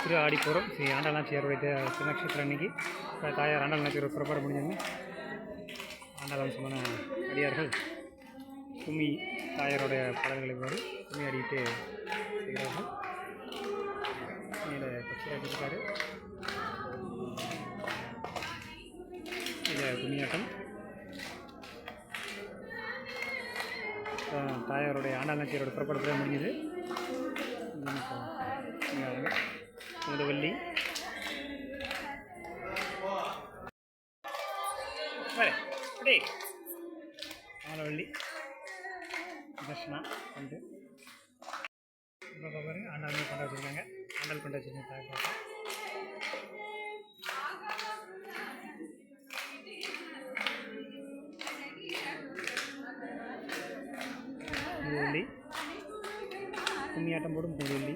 திரு ஆடி போகிறோம் ஸ்ரீ ஆண்டாள் நாச்சியாருடைய திருநக்ஷத்திரம் அன்னைக்கு தாயார் ஆண்டாள் நாச்சியார் புறப்பட முடிஞ்சவங்க ஆண்டாள் சொன்ன அடியார்கள் கும்மி தாயாரோடைய பாடல்களை மாதிரி கும்மி ஆடிட்டு செய்கிறார்கள். மேலே பச்சையாக்கிருக்காரு இதில் கும்மியாட்டம். தாயாருடைய ஆண்டாள் நாச்சியரோட புறப்படத்தில் முடிஞ்சது. முதுவள்ளி அப்படியே ஆலவள்ளி தர்ஷனா வந்து இப்போ பாருங்க ஆண்டாளுமே கொண்டாடிச்சிருக்காங்க ஆண்டாள் கொண்டாடிச்சிருக்காங்க தாய் பாப்பா. முதுவள்ளி கும்மியாட்டம் போடும் முதுவள்ளி